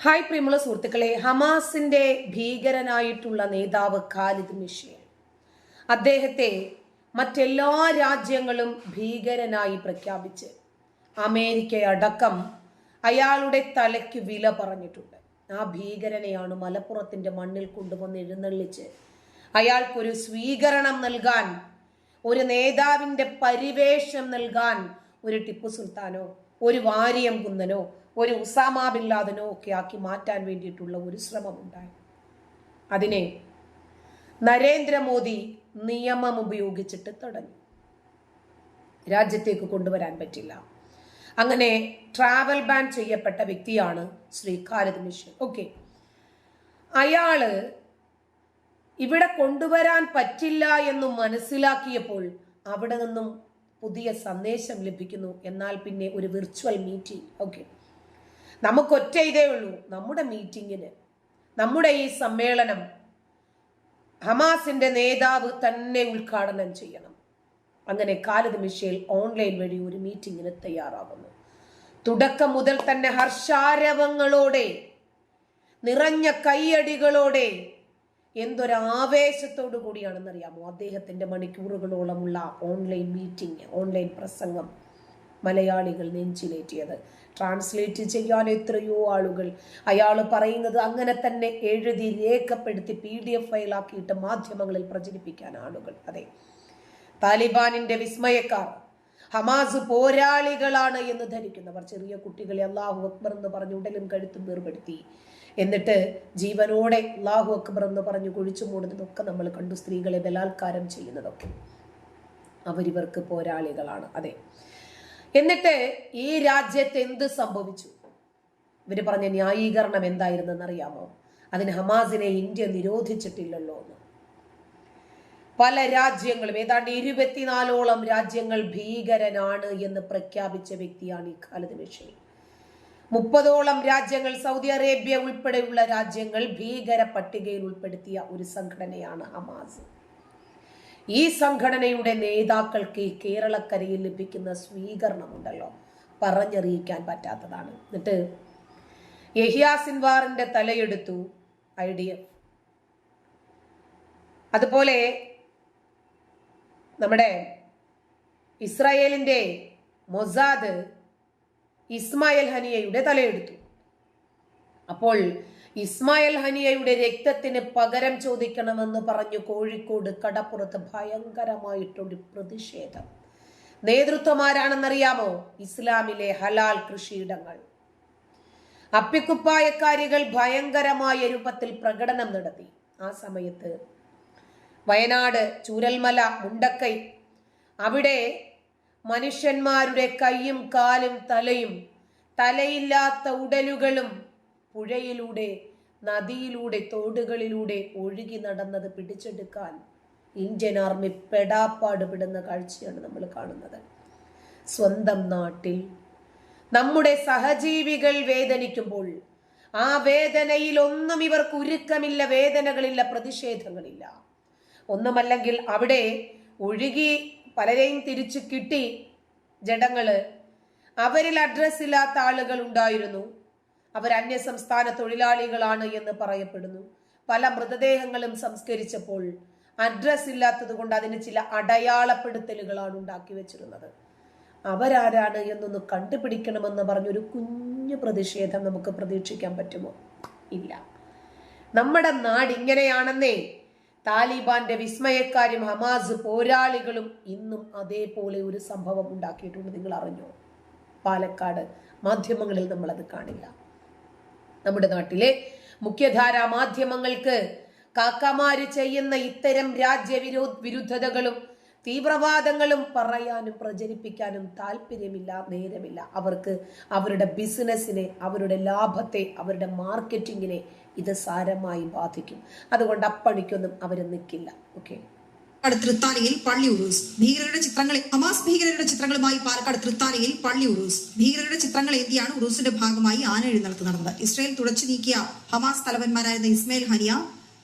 Hi പ്രിയമുള്ള സുഹൃത്തുക്കളെ ഹമാസിന്റെ ഭീകരനായിട്ടുള്ള നേതാവ് ഖാലിദ് മിഷേൽ. അദ്ദേഹത്തെ മറ്റെല്ലാ രാജ്യങ്ങളും ഭീകരനായി പ്രഖ്യാപിച്ച് അമേരിക്ക അടക്കം അയാളുടെ തലയ്ക്ക് വില പറഞ്ഞിട്ടുണ്ട്. ആ ഭീകരനെയാണ് മലപ്പുറത്തിന്റെ മണ്ണിൽ കൊണ്ടുവന്ന് എഴുന്നള്ളിച്ച് അയാൾക്കൊരു സ്വീകരണം നൽകാൻ ഒരു നേതാവിന്റെ പരിവേഷം നൽകാൻ ഒരു ടിപ്പു സുൽത്താനോ ഒരു വാരിയം കുന്നനോ ഒരു ഉസാമ ബില്ലാദനോ ഒക്കെ ആക്കി മാറ്റാൻ വേണ്ടിയിട്ടുള്ള ഒരു ശ്രമം ഉണ്ടായി. അതിനെ നരേന്ദ്രമോദി നിയമം ഉപയോഗിച്ചിട്ട് തടഞ്ഞു രാജ്യത്തേക്ക് കൊണ്ടുവരാൻ പറ്റില്ല. അങ്ങനെ ട്രാവൽ ബാൻ ചെയ്യപ്പെട്ട വ്യക്തിയാണ് ശ്രീ ഖാലിദ് മിഷൻ ഓക്കെ അയാൾ ഇവിടെ കൊണ്ടുവരാൻ പറ്റില്ല എന്ന് മനസ്സിലാക്കിയപ്പോൾ അവിടെ നിന്നും പുതിയ സന്ദേശം ലഭിക്കുന്നു. എന്നാൽ പിന്നെ ഒരു വിർച്വൽ മീറ്റിംഗ് ഓക്കെ നമുക്കൊറ്റ ഇതേ ഉള്ളൂ. നമ്മുടെ മീറ്റിങ്ങിന് നമ്മുടെ ഈ സമ്മേളനം ഹമാസിന്റെ നേതാവ് തന്നെ ഉദ്ഘാടനം ചെയ്യണം. അങ്ങനെ കാലത് മിഷേൽ ഓൺലൈൻ വഴി ഒരു മീറ്റിങ്ങിന് തയ്യാറാകുന്നു. തുടക്കം മുതൽ തന്നെ ഹർഷാരവങ്ങളോടെ നിറഞ്ഞ കൈയടികളോടെ എന്തൊരാവേശത്തോടു കൂടിയാണെന്നറിയാമോ? അദ്ദേഹത്തിന്റെ മണിക്കൂറുകളോളമുള്ള ഓൺലൈൻ മീറ്റിംഗ് ഓൺലൈൻ പ്രസംഗം മലയാളികൾ നെഞ്ചിലേറ്റിയത്. ട്രാൻസ്ലേറ്റ് ചെയ്യാൻ എത്രയോ ആളുകൾ അയാൾ പറയുന്നത് അങ്ങനെ തന്നെ എഴുതി രേഖപ്പെടുത്തി പി ഡി എഫ് ഫയലാക്കിയിട്ട് മാധ്യമങ്ങളിൽ പ്രചരിപ്പിക്കാൻ ആളുകൾ. അതെ. താലിബാനിന്റെ വിസ്മയക്കാർ ഹമാസ് പോരാളികളാണ് എന്ന് ധരിക്കുന്നവർ. ചെറിയ കുട്ടികളെ അള്ളാഹു അക്ബർ എന്ന് പറഞ്ഞ് ഉടലും കഴുത്തും വേർപെടുത്തി എന്നിട്ട് ജീവനോടെ അള്ളാഹു അക്ബർ എന്ന് പറഞ്ഞ് കുഴിച്ചു മൂടുന്നതൊക്കെ നമ്മൾ കണ്ടു സ്ത്രീകളെ ബലാത്കാരം ചെയ്യുന്നതൊക്കെ. അവരിവർക്ക് പോരാളികളാണ്. അതെ. എന്നിട്ട് ഈ രാജ്യത്ത് എന്ത് സംഭവിച്ചു? ഇവർ പറഞ്ഞ ന്യായീകരണം എന്തായിരുന്നെന്ന് അറിയാമോ അതിന് ഹമാസിനെ ഇന്ത്യ നിരോധിച്ചിട്ടില്ലല്ലോ എന്ന്. പല രാജ്യങ്ങളും ഏതാണ്ട് ഇരുപത്തിനാലോളം രാജ്യങ്ങൾ ഭീകരനാണ് എന്ന് പ്രഖ്യാപിച്ച വ്യക്തിയാണ് ഈ ഖാലിദ് മിഷേൽ മുപ്പതോളം രാജ്യങ്ങൾ സൗദി അറേബ്യ ഉൾപ്പെടെയുള്ള രാജ്യങ്ങൾ ഭീകര പട്ടികയിൽ ഉൾപ്പെടുത്തിയ ഒരു സംഘടനയാണ് ഹമാസ്. ഈ സംഘടനയുടെ നേതാക്കൾക്ക് ഈ കേരളക്കരയിൽ ലഭിക്കുന്ന സ്വീകരണമുണ്ടല്ലോ. പറഞ്ഞറിയിക്കാൻ പറ്റാത്തതാണ്. എന്നിട്ട് യഹിയ സിൻവാറിന്റെ തലയെടുത്തു ഐ ഡി എഫ്. അതുപോലെ നമ്മുടെ ഇസ്രായേലിന്റെ മൊസാദ് ഇസ്മായിൽ ഹനിയയുടെ തലയെടുത്തു. അപ്പോൾ ഇസ്മായിൽ ഹനിയയുടെ രക്തത്തിന് പകരം ചോദിക്കണമെന്ന് പറഞ്ഞു കോഴിക്കോട് കടപ്പുറത്ത് ഭയങ്കരമായിട്ടൊരു പ്രതിഷേധം. നേതൃത്വം ആരാണെന്നറിയാമോ ഇസ്ലാമിലെ ഹലാൽ കൃഷിയിടങ്ങൾ. അപ്പിക്കുപ്പായക്കാരികൾ ഭയങ്കരമായ രൂപത്തിൽ പ്രകടനം നടത്തി. ആ സമയത്ത് വയനാട് ചൂരൽമല മുണ്ടക്കൈ അവിടെ മനുഷ്യന്മാരുടെ കൈയും കാലും തലയും തലയില്ലാത്ത ഉടലുകളും പുഴയിലൂടെ നദിയിലൂടെ തോടുകളിലൂടെ ഒഴുകി നടന്നത് പിടിച്ചെടുക്കാൻ ഇന്ത്യൻ ആർമി പെടാപ്പാട് പെടുന്ന കാഴ്ചയാണ് നമ്മൾ കാണുന്നത്. സ്വന്തം നാട്ടിൽ നമ്മുടെ സഹജീവികൾ വേദനിക്കുമ്പോൾ ആ വേദനയിൽ ഒന്നും ഇവർക്ക് ഉരുക്കമില്ല വേദനകളില്ല പ്രതിഷേധങ്ങളില്ല. ഒന്നുമല്ലെങ്കിൽ അവിടെ ഒഴുകി പലരെയും തിരിച്ചു കിട്ടി ജഡങ്ങൾ അവരിൽ അഡ്രസ് ഇല്ലാത്ത ആളുകൾ ഉണ്ടായിരുന്നു. അവർ അന്യ സംസ്ഥാന തൊഴിലാളികളാണ് എന്ന് പറയപ്പെടുന്നു. പല മൃതദേഹങ്ങളും സംസ്കരിച്ചപ്പോൾ അഡ്രസ് ഇല്ലാത്തത് കൊണ്ട് അതിന് ചില അടയാളപ്പെടുത്തലുകളാണ് ഉണ്ടാക്കി വെച്ചിരുന്നത്. അവരാരാണ് എന്നൊന്ന് കണ്ടുപിടിക്കണമെന്ന് പറഞ്ഞൊരു കുഞ്ഞു പ്രതിഷേധം നമുക്ക് പ്രതീക്ഷിക്കാൻ പറ്റുമോ? ഇല്ല. നമ്മുടെ നാട് ഇങ്ങനെയാണെന്നേ താലിബാന്റെ വിസ്മയക്കാരും ഹമാസ് പോരാളികളും ഇന്നും അതേപോലെ ഒരു സംഭവം ഉണ്ടാക്കിയിട്ടുണ്ട്. നിങ്ങൾ അറിഞ്ഞോ? പാലക്കാട് മാധ്യമങ്ങളിൽ നമ്മളത് കാണില്ല. നമ്മുടെ നാട്ടിലെ മുഖ്യധാരാ മാധ്യമങ്ങൾക്ക് കാക്കമാര് ചെയ്യുന്ന ഇത്തരം രാജ്യവിരോ വിരുദ്ധതകളും തീവ്രവാദങ്ങളും പറയാനും പ്രചരിപ്പിക്കാനും താല്പര്യമില്ല നേരമില്ല. അവർക്ക് അവരുടെ ബിസിനസ്സിനെ അവരുടെ ലാഭത്തെ അവരുടെ മാർക്കറ്റിങ്ങിനെ ഇത് സാരമായി ബാധിക്കും. അതുകൊണ്ട് അപ്പണിക്കൊന്നും അവർ നിൽക്കില്ല ഓക്കെ പാലക്കാട് തൃത്താലയിൽ പള്ളി ഉറൂസ്. ഭീകരരുടെ ചിത്രങ്ങൾ ഹമാസ് ഭീകരരുടെ ചിത്രങ്ങളുമായി പാലക്കാട് തൃത്താലയിൽ പള്ളി ഉറൂസ്. ഭീകരരുടെ ചിത്രങ്ങൾ ഏന്തിയാണ് ഉറൂസിന്റെ ഭാഗമായി ആന എഴുന്നള്ളത്ത് നടന്നത്. ഇസ്രയേൽ തുടച്ചു നീക്കിയ ഹമാസ് തലവന്മാരായിരുന്ന ഇസ്മയിൽ ഹനിയ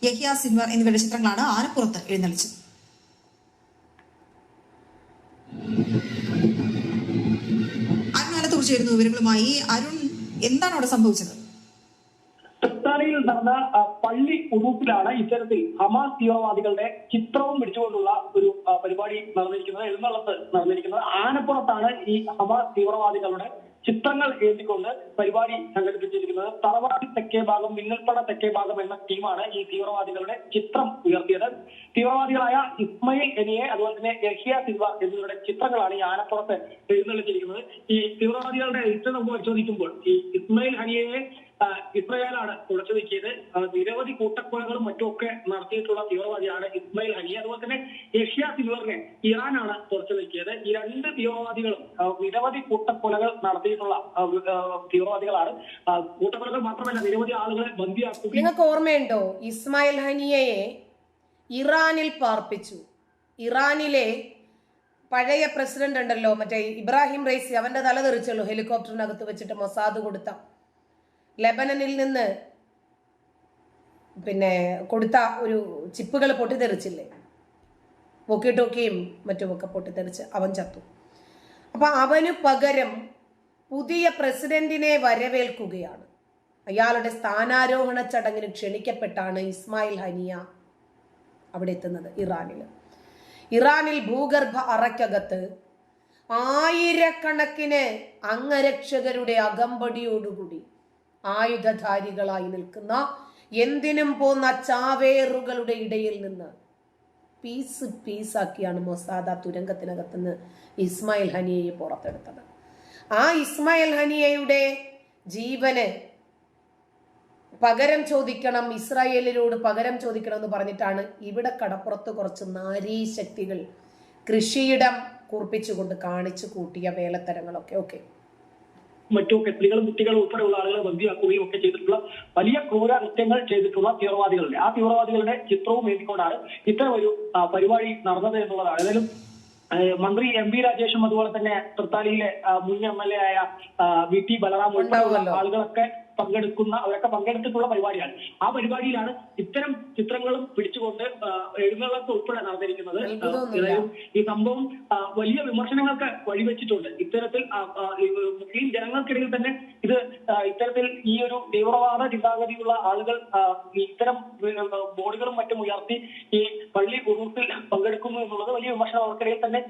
യഹിയ സിൻവർ എന്നിവരുടെ ചിത്രങ്ങളാണ് ആനപ്പുറത്ത് എഴുന്നള്ളിച്ചത്. അരുൺ ആലത്തൂർ ചേരുന്നു വിവരങ്ങളുമായി അരുൺ എന്താണ് അവിടെ സംഭവിച്ചത്? നടന്ന പള്ളി ഉറൂപ്പിലാണ് ഇത്തരത്തിൽ ഹമാസ് തീവ്രവാദികളുടെ ചിത്രവും പിടിച്ചുകൊണ്ടുള്ള ഒരു പരിപാടി നടന്നിരിക്കുന്നത് എഴുന്നള്ളത്ത് നടന്നിരിക്കുന്നത്. ആനപ്പുറത്താണ് ഈ ഹമാസ് തീവ്രവാദികളുടെ ചിത്രങ്ങൾ ഏന്തിക്കൊണ്ട് പരിപാടി സംഘടിപ്പിച്ചിരിക്കുന്നത്. തറവാടി തെക്കേ ഭാഗം മിന്നൽപ്പട തെക്കേ ഭാഗം എന്ന ടീമാണ് ഈ തീവ്രവാദികളുടെ ചിത്രം ഉയർത്തിയത്. തീവ്രവാദികളായ ഇസ്മയിൽ എനിയെ അതുപോലെ തന്നെ യഹിയ സിൽവ എന്നിവരുടെ ചിത്രങ്ങളാണ് ഈ ആനപ്പുറത്ത് എഴുന്നള്ളിച്ചിരിക്കുന്നത്. ഈ തീവ്രവാദികളുടെ ചിത്രം നമുക്ക് പരിശോധിക്കുമ്പോൾ ഈ ഇസ്മയിൽ ഹനിയയെ ഇസ്രയേലാണ് തുളച്ചു നീക്കിയത്. നിരവധി കൂട്ടക്കൊലകളും മറ്റുമൊക്കെ നടത്തിയിട്ടുള്ള തീവ്രവാദിയാണ് ഇസ്മയിൽ ഹനി അതുപോലെ തന്നെ ഏഷ്യ സിൽവറിനെ ഇറാനാണ് തുടച്ചു നീക്കിയത്. ഈ രണ്ട് തീവ്രവാദികളും നിരവധി കൂട്ടക്കൊലകൾ നടത്തിയിട്ടുള്ള തീവ്രവാദികളാണ്. കൂട്ടക്കൊലകൾ മാത്രമല്ല നിരവധി ആളുകളെ ബന്ദിയാക്കുകയും നിങ്ങൾക്ക് ഓർമ്മയുണ്ടോ? ഇസ്മായിൽ ഹനിയയെ ഇറാനിൽ പാർപ്പിച്ചു. ഇറാനിലെ പഴയ പ്രസിഡന്റ് ഉണ്ടല്ലോ മറ്റേ ഇബ്രാഹിം റൈസി അവന്റെ തല തെറിച്ചല്ലോ ഹെലികോപ്റ്ററിനകത്ത് വെച്ചിട്ട് മൊസാദ് കൊടുത്ത. ലെബനനിൽ നിന്ന് പിന്നെ കൊടുത്ത ഒരു ചിപ്പുകൾ പൊട്ടിത്തെറിച്ചില്ലേ? വോക്കി ടോക്കിയും മറ്റുമൊക്കെ പൊട്ടിത്തെറിച്ച് അവൻ ചത്തു. അപ്പം അവന് പകരം പുതിയ പ്രസിഡന്റിനെ വരവേൽക്കുകയാണ്. അയാളുടെ സ്ഥാനാരോഹണ ചടങ്ങിന് ക്ഷണിക്കപ്പെട്ടാണ് ഇസ്മായിൽ ഹനിയ അവിടെ എത്തുന്നത് ഇറാനിൽ. ഇറാനിൽ ഭൂഗർഭ അറയ്ക്കകത്ത് ആയിരക്കണക്കിന് അംഗരക്ഷകരുടെ അകമ്പടിയോടുകൂടി ആയുധധാരികളായി നിൽക്കുന്ന എന്തിനും പോന്ന ചാവേറുകളുടെ ഇടയിൽ നിന്ന് പീസ് പീസാക്കിയാണ് മൊസാദ തുരങ്കത്തിനകത്തുനിന്ന് ഇസ്മായിൽ ഹനിയയെ പുറത്തെടുത്തത്. ആ ഇസ്മായിൽ ഹനിയയുടെ ജീവന് പകരം ചോദിക്കണം ഇസ്രായേലിനോട് പകരം ചോദിക്കണം എന്ന് പറഞ്ഞിട്ടാണ് ഇവിടെ കടപ്പുറത്ത് കുറച്ച് നാരീശക്തികൾ കൃഷിയിടം കുറിപ്പിച്ചുകൊണ്ട് കാണിച്ചു കൂട്ടിയ വേലത്തരങ്ങളൊക്കെ. ഓക്കെ മറ്റുമൊക്കെ കെട്ടികളും കുട്ടികളും ഉൾപ്പെടെയുള്ള ആളുകളെ ബന്ദിയാക്കുകയും ഒക്കെ ചെയ്തിട്ടുള്ള വലിയ ക്രൂര കൃത്യങ്ങൾ ചെയ്തിട്ടുള്ള തീവ്രവാദികളുടെ. ആ തീവ്രവാദികളുടെ ചിത്രവും എഴുതിക്കൊണ്ടാണ് ഇത്തരം ഒരു പരിപാടി നടന്നത് എന്നുള്ളതാണ്. ഏതായാലും മന്ത്രി എം വി രാജേഷും അതുപോലെ തന്നെ തൃത്താലിയിലെ മുൻ എം എൽ എ ആയ വി ടി ബലറാം ഉൾപ്പെടെയുള്ള ആളുകളൊക്കെ പങ്കെടുക്കുന്ന അവരൊക്കെ പങ്കെടുത്തിട്ടുള്ള പരിപാടിയാണ്. ആ പരിപാടിയിലാണ് ഇത്തരം ചിത്രങ്ങളും പിടിച്ചുകൊണ്ട് എഴുന്നള്ളത്ത് ഉൾപ്പെടെ നടന്നിരിക്കുന്നത്. ഈ സംഭവം വലിയ വിമർശനങ്ങൾക്ക് വഴിവെച്ചിട്ടുണ്ട്. ഇത്തരത്തിൽ മുസ്ലിം ജനങ്ങൾക്കിടയിൽ തന്നെ ഇത് ഇത്തരത്തിൽ ഈ ഒരു തീവ്രവാദ ചിന്താഗതിയുള്ള ആളുകൾ ഇത്തരം ബോർഡുകളും മറ്റും ഉയർത്തി ഈ പള്ളി ഉറൂസിൽ പങ്കെടുക്കുന്നു എന്നുള്ളത് വലിയ വിമർശനം അവർക്കിടയിൽ തന്നെ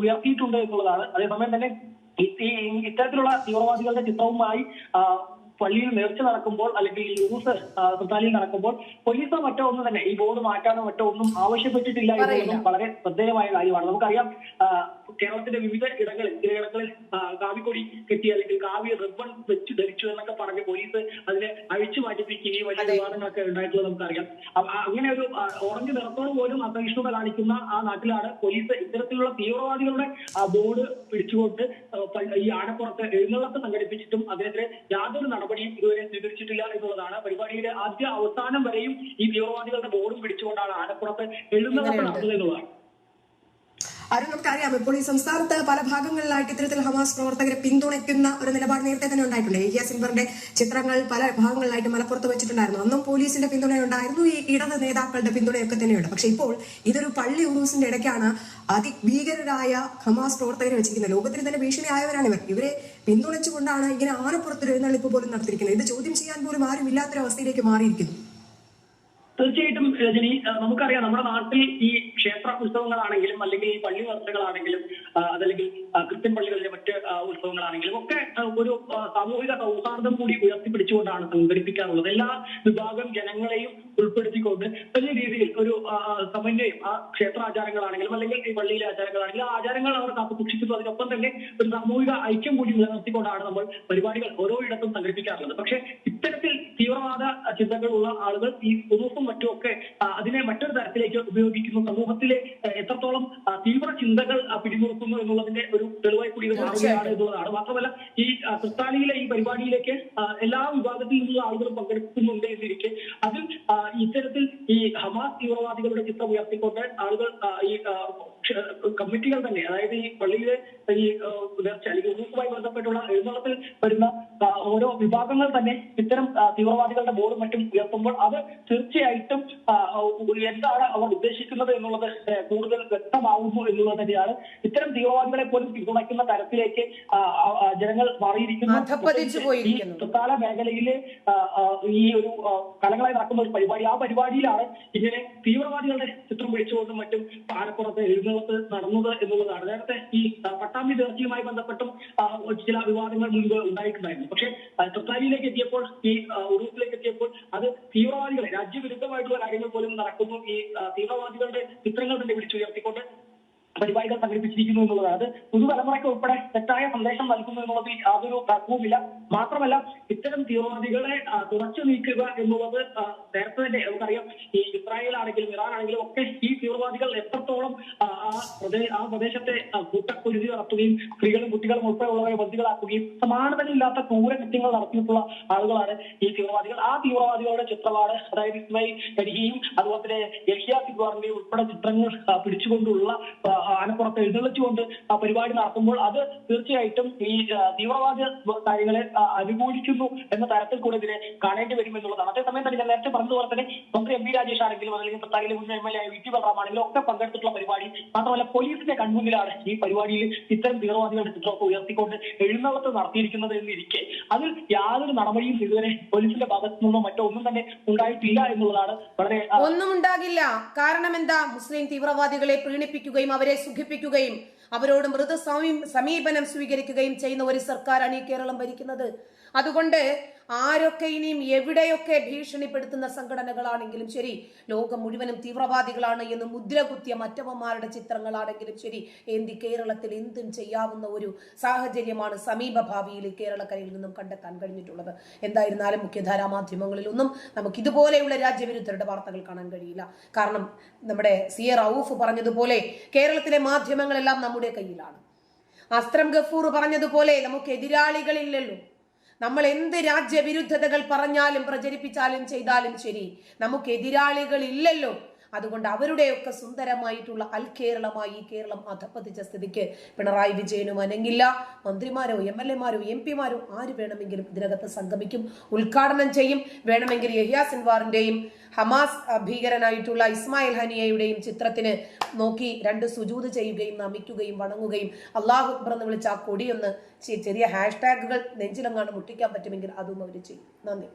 ഉയർത്തിയിട്ടുണ്ട് എന്നുള്ളതാണ്. അതേസമയം തന്നെ ഇത്തരത്തിലുള്ള തീവ്രവാദികളുടെ ചിത്രവുമായി പള്ളിയിൽ നേർച്ച നടക്കുമ്പോൾ അല്ലെങ്കിൽ ഈ യൂസ് ആ, നടക്കുമ്പോൾ പോലീസോ മറ്റോ ഒന്നും തന്നെ ഈ ബോർഡ് മാറ്റാനോ മറ്റോ ഒന്നും ആവശ്യപ്പെട്ടിട്ടില്ല എന്നുള്ളതും വളരെ ശ്രദ്ധേയമായ കാര്യമാണ്. നമുക്കറിയാം കേരളത്തിന്റെ വിവിധ ഇടങ്ങളിൽ ചിലയിടങ്ങളിൽ കാവിക്കൊടി കെട്ടി അല്ലെങ്കിൽ കാവി റിബൺ വെച്ച് ധരിച്ചു എന്നൊക്കെ പറഞ്ഞ് പോലീസ് അതിനെ അഴിച്ചു മാറ്റിപ്പിക്കുകയും വലിയ. വിവാദങ്ങളൊക്കെ ഉണ്ടായിട്ടുള്ളത് നമുക്കറിയാം. അങ്ങനെ ഒരു ഓറഞ്ച് നിറത്തോട് പോലും അസഹിഷ്ണുത കാണിക്കുന്ന ആ നാട്ടിലാണ് പോലീസ് ഇത്തരത്തിലുള്ള തീവ്രവാദികളുടെ ബോർഡ് പിടിച്ചുകൊണ്ട് ഈ ആനപ്പുറത്ത് എഴുന്നള്ളത്ത് സംഘടിപ്പിച്ചിട്ടും അതിനെതിരെ യാതൊരു നടപടിയും ഇതുവരെ സ്വീകരിച്ചിട്ടില്ല എന്നുള്ളതാണ് പരിപാടിയുടെ ആദ്യ അവസാനം വരെയും ഈ തീവ്രവാദികളുടെ ബോർഡും പിടിച്ചുകൊണ്ടാണ് ആനപ്പുറത്ത് ഇങ്ങനെയുണ്ട്. നടന്നത് എന്നുള്ളതാണ് അരുൺ നമുക്കറിയാം ഇപ്പോൾ ഈ സംസ്ഥാനത്ത് പല ഭാഗങ്ങളിലായിട്ട് ഇത്തരത്തിൽ ഹമാസ് പ്രവർത്തകരെ പിന്തുണയ്ക്കുന്ന ഒരു നിലപാട് നേരത്തെ തന്നെ ഉണ്ടായിട്ടുണ്ട്. ഏഹിയ സിംബറിന്റെ ചിത്രങ്ങൾ പല ഭാഗങ്ങളിലായിട്ട് മലപ്പുറത്ത് വെച്ചിട്ടുണ്ടായിരുന്നു. അന്നും പോലീസിന്റെ പിന്തുണയുണ്ടായിരുന്നു ഈ ഇടത് നേതാക്കളുടെ പിന്തുണയൊക്കെ തന്നെയുണ്ട്. പക്ഷെ ഇപ്പോൾ ഇതൊരു പള്ളി ഉറൂസിന്റെ ഇടയ്ക്കാണ് അതിഭീകരരായ ഹമാസ് പ്രവർത്തകരെ വെച്ചിരിക്കുന്നത്. ലോകത്തിന് തന്നെ ഭീഷണിയായവരാണ് ഇവർ. ഇവരെ പിന്തുണച്ചുകൊണ്ടാണ് ഇങ്ങനെ ആനപ്പുറത്തൊരു എഴുന്നള്ളിപ്പ് പോലും നടത്തിയിരിക്കുന്നത്. ഇത് ചോദ്യം ചെയ്യാൻ പോലും ആരും ഇല്ലാത്തൊരവസ്ഥയിലേക്ക് മാറിയിരിക്കുന്നു. തീർച്ചയായിട്ടും രജനി നമുക്കറിയാം നമ്മുടെ നാട്ടിൽ ഈ ക്ഷേത്ര ഉത്സവങ്ങളാണെങ്കിലും അല്ലെങ്കിൽ ഈ പള്ളി നേർച്ചകളാണെങ്കിലും ആ, അതല്ലെങ്കിൽ ക്രിസ്ത്യൻ പള്ളികളിലെ മറ്റ് ഉത്സവങ്ങളാണെങ്കിലും ഒക്കെ ഒരു സാമൂഹിക സൗഹാർദ്ദം കൂടി ഉയർത്തിപ്പിടിച്ചുകൊണ്ടാണ് സംഘടിപ്പിക്കാറുള്ളത്. എല്ലാ വിഭാഗം ജനങ്ങളെയും ഉൾപ്പെടുത്തിക്കൊണ്ട് വലിയ രീതിയിൽ ഒരു സമന്വയം ആ ക്ഷേത്ര ആചാരങ്ങളാണെങ്കിലും അല്ലെങ്കിൽ ഈ പള്ളിയിലെ ആചാരങ്ങളാണെങ്കിലും ആ ആചാരങ്ങൾ അവർ കാത്തു സൂക്ഷിക്കുന്നു. അതിനൊപ്പം തന്നെ ഒരു സാമൂഹിക ഐക്യം കൂടി നിലനിർത്തിക്കൊണ്ടാണ് നമ്മൾ പരിപാടികൾ ഓരോ ഇടത്തും സംഘടിപ്പിക്കാറുള്ളത്. പക്ഷേ ഇത്തരത്തിൽ തീവ്രവാദ ചിന്തകളുള്ള ആളുകൾ ഈ ഉറൂസും മറ്റും ഒക്കെ അതിനെ മറ്റൊരു തരത്തിലേക്ക് ഉപയോഗിക്കുന്നു. സമൂഹത്തിലെ എത്രത്തോളം തീവ്ര ചിന്തകൾ പിടിമുറുക്കുന്നു എന്നുള്ളതിന്റെ ഒരു തെളിവായി കൂടി ഇത് മാറുകയാണ് എന്നുള്ളതാണ് മാത്രമല്ല ഈ ക്രിസ്താനിയിലെ തൃത്താലയിലെ ഈ പരിപാടിയിലേക്ക് എല്ലാ വിഭാഗത്തിൽ നിന്നുള്ള ആളുകളും പങ്കെടുക്കുന്നുണ്ട് എന്നിരിക്കെ അതിൽ ഇത്തരത്തിൽ ഈ ഹമാസ് തീവ്രവാദികളുടെ ചിത്രം ഉയർത്തിക്കൊണ്ട് ആളുകൾ ഈ കമ്മിറ്റികൾ തന്നെ അതായത് ഈ പള്ളിയിലെ ഈ നേർച്ച അല്ലെങ്കിൽ ഉറൂസുമായി ബന്ധപ്പെട്ടുള്ള എഴുന്നള്ളത്തിൽ വരുന്ന ഓരോ വിഭാഗങ്ങൾ തന്നെ ഇത്തരം തീവ്രവാദികളുടെ ബോർഡും മറ്റും ഉയർത്തുമ്പോൾ അത് തീർച്ചയായിട്ടും ആ, എന്താണ് അവർ ഉദ്ദേശിക്കുന്നത് എന്നുള്ളത് കൂടുതൽ വ്യക്തമാവുന്നു എന്നുള്ളത് തന്നെയാണ്. ഇത്തരം തീവ്രവാദികളെ പോലും പിന്തുണയ്ക്കുന്ന തരത്തിലേക്ക് ജനങ്ങൾ മാറിയിരിക്കുന്നു. ഈ തൃത്താല മേഖലയിലെ ഈ ഒരു കലകളായി കാലങ്ങളായി നടക്കുന്ന ഒരു പരിപാടി ആ പരിപാടിയിലാണ് ഇങ്ങനെ തീവ്രവാദികളുടെ ചിത്രം പിടിച്ചുകൊണ്ടും മറ്റും പാലപ്പുറത്ത് എഴുന്നള്ളത്ത് നടന്നത് എന്നുള്ളതാണ്. നേരത്തെ ഈ പട്ടാമ്പി നേർച്ചയുമായി ബന്ധപ്പെട്ടും ചില വിവാദങ്ങൾ മുൻപ് ഉണ്ടായിട്ടുണ്ടായിരുന്നു. പക്ഷേ തൃത്താലിയിലേക്ക് എത്തിയപ്പോൾ ഈ ഉറൂസിലേക്ക് എത്തിയപ്പോൾ അത് തീവ്രവാദികളെ രാജ്യവിരുദ്ധമായിട്ടുള്ള കാര്യങ്ങൾ പോലും നടക്കുന്നു. ഈ തീവ്രവാദികളുടെ ചിത്രങ്ങൾ തന്നെ വിളിച്ചുയർത്തിക്കൊണ്ട് പരിപാടികൾ സംഘടിപ്പിച്ചിരിക്കുന്നു എന്നുള്ളതാണ്. അത് പുതുതലമുറയ്ക്ക് ഉൾപ്പെടെ തെറ്റായ സന്ദേശം നൽകുന്നു എന്നുള്ളതിൽ യാതൊരു തർക്കവുമില്ല. മാത്രമല്ല ഇത്തരം തീവ്രവാദികളെ തുറച്ചു നീക്കുക എന്നുള്ളത് നേരത്തെ തന്നെ നമുക്കറിയാം. ഈ ഇസ്രായേൽ ആണെങ്കിലും ഇറാൻ ആണെങ്കിലും ഒക്കെ ഈ തീവ്രവാദികൾ എത്രത്തോളം ആ, ആ പ്രദേ- ആ പ്രദേശത്തെ കൂട്ടക്കുരുതി നടത്തുകയും സ്ത്രീകളും കുട്ടികളും ഉൾപ്പെടെയുള്ളവരെ ബന്ദികളാക്കുകയും ക്രൂര ക്രൂരകൃത്യങ്ങൾ നടത്തിയിട്ടുള്ള ആളുകളാണ് ഈ തീവ്രവാദികൾ. ആ തീവ്രവാദികളുടെ ചിത്രമാണ് അതായത് ഇസ്മായിൽ കടികയും അതുപോലെ തന്നെ യഹിയ സിദ്വാറിന്റെയും ഉൾപ്പെടെ ചിത്രങ്ങൾ പിടിച്ചുകൊണ്ടുള്ള ആനപ്പുറത്ത് എഴുന്നള്ളിച്ചുകൊണ്ട് പരിപാടി നടത്തുമ്പോൾ അത് തീർച്ചയായിട്ടും ഈ തീവ്രവാദ കാര്യങ്ങളെ അനുകൂലിക്കുന്നു എന്ന തരത്തിൽ കൂടെ ഇതിനെ കാണേണ്ടി വരും എന്നുള്ളതാണ്. അതേസമയം തന്നെ ഞാൻ നേരത്തെ പറഞ്ഞതുപോലെ തന്നെ മന്ത്രി എം വി രാജേഷ് ആണെങ്കിലും അല്ലെങ്കിൽ തത്താലിലെ മുൻ M L A V T ബലറാമാണെങ്കിലും ഒക്കെ പങ്കെടുത്തിട്ടുള്ള പരിപാടി. മാത്രമല്ല പോലീസിന്റെ കൺമുന്നിലാണ് ഈ പരിപാടിയിൽ ഇത്തരം തീവ്രവാദികളുടെ ചിത്രമൊക്കെ ഉയർത്തിക്കൊണ്ട് എഴുന്നള്ളത്ത് നടത്തിയിരിക്കുന്നത് എന്നിരിക്കെ. അതിൽ യാതൊരു നടപടിയും ഇതുവരെ പോലീസിന്റെ ഭാഗത്തു നിന്നോ മറ്റോ ഒന്നും തന്നെ ഉണ്ടായിട്ടില്ല എന്നുള്ളതാണ് വളരെ ഒന്നും ഉണ്ടാകില്ല കാരണം എന്താ? മുസ്ലിം തീവ്രവാദികളെ പ്രീണിപ്പിക്കുകയും അവരെ സുഖിപ്പിക്കുകയും അവരോട് മൃദു സമീപനം സ്വീകരിക്കുകയും ചെയ്യുന്ന ഒരു സർക്കാരാണ് ഈ കേരളം ഭരിക്കുന്നത്. അതുകൊണ്ട് ആരൊക്കെ ഇനിയും എവിടെയൊക്കെ ഭീഷണിപ്പെടുത്തുന്ന സംഘടനകളാണെങ്കിലും ശരി ലോകം മുഴുവനും തീവ്രവാദികളാണ് എന്ന് മുദ്ര കുത്തിയ മറ്റവന്മാരുടെ ചിത്രങ്ങളാണെങ്കിലും ശരി എന്തി കേരളത്തിൽ എന്തും ചെയ്യാവുന്ന ഒരു സാഹചര്യമാണ് സമീപഭാവിയിൽ കേരളക്കരയിൽ നിന്നും കണ്ടെത്താൻ കഴിഞ്ഞിട്ടുള്ളത്. എന്തായിരുന്നാലും മുഖ്യധാരാ മാധ്യമങ്ങളിലൊന്നും നമുക്ക് ഇതുപോലെയുള്ള രാജ്യവിരുദ്ധരുടെ വാർത്തകൾ കാണാൻ കഴിയില്ല. കാരണം നമ്മുടെ സി എ റൌഫ് പറഞ്ഞതുപോലെ കേരളത്തിലെ മാധ്യമങ്ങളെല്ലാം നമ്മുടെ കയ്യിലാണ്. അസ്ത്രം ഗഫൂർ പറഞ്ഞതുപോലെ നമുക്ക് എതിരാളികളില്ലല്ലോ. നമ്മൾ എന്ത് രാജ്യവിരുദ്ധതകൾ പറഞ്ഞാലും പ്രചരിപ്പിച്ചാലും ചെയ്താലും ശരി. നമുക്ക് എതിരാളികൾ ഇല്ലല്ലോ. അതുകൊണ്ട് അവരുടെയൊക്കെ സുന്ദരമായിട്ടുള്ള അൽ കേരളമായി ഈ കേരളം അധപ്പതിച്ച സ്ഥിതിക്ക് പിണറായി വിജയനും അനങ്ങില്ല. മന്ത്രിമാരോ എം എൽ എമാരോ എം പിമാരോ ആര് വേണമെങ്കിലും ഇതിനകത്ത് സംഗമിക്കും ഉദ്ഘാടനം ചെയ്യും. വേണമെങ്കിൽ യഹിയ സിൻവാറിന്റെയും ഹമാസ് ഭീകരനായിട്ടുള്ള ഇസ്മായിൽ ഹനിയയുടെയും ചിത്രത്തിന് നോക്കി രണ്ട് സുജൂത് ചെയ്യുകയും നമിക്കുകയും വണങ്ങുകയും അള്ളാഹു അക്ബർ എന്ന് വിളിച്ച ആ കൊടിയൊന്ന് ചെറിയ ഹാഷ്ടാഗുകൾ നെഞ്ചിലെങ്ങാണ്ട് മുട്ടിക്കാൻ പറ്റുമെങ്കിൽ അതും അവർ ചെയ്യും. നന്ദി.